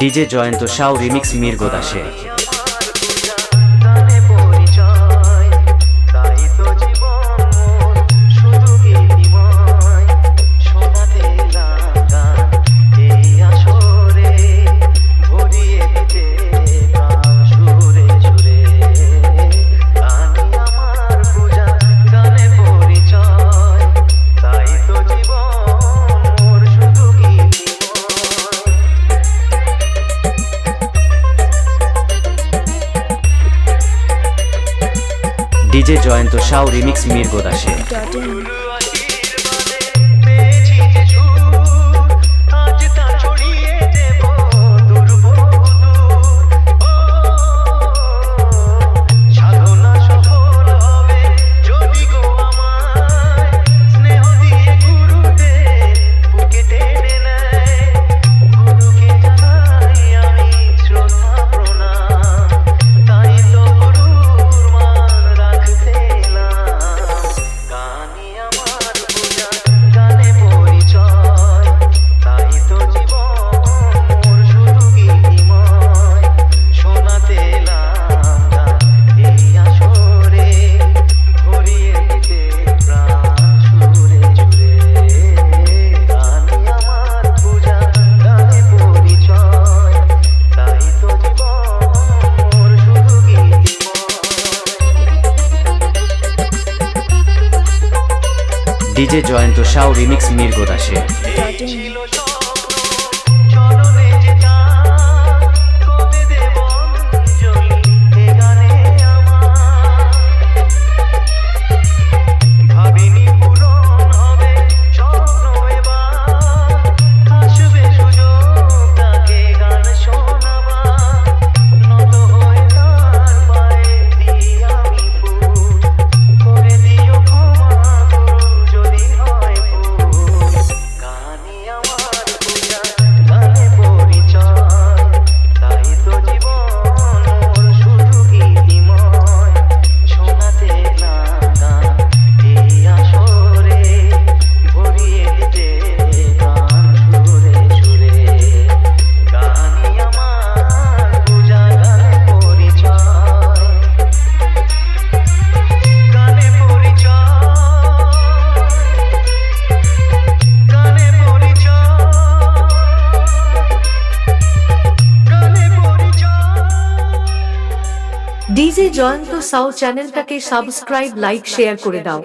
DJ Jayanta Sau remix মির্গো মির্গদাসে DJ Jayanta Shaw remix মির্গোদাসে ডিজে জয়ন্ত সাউ রিমিক্স মির্গো দাসের ডিজে জয়ন্ত সাউ চ্যানেলটাকে সাবস্ক্রাইব লাইক শেয়ার করে দাও।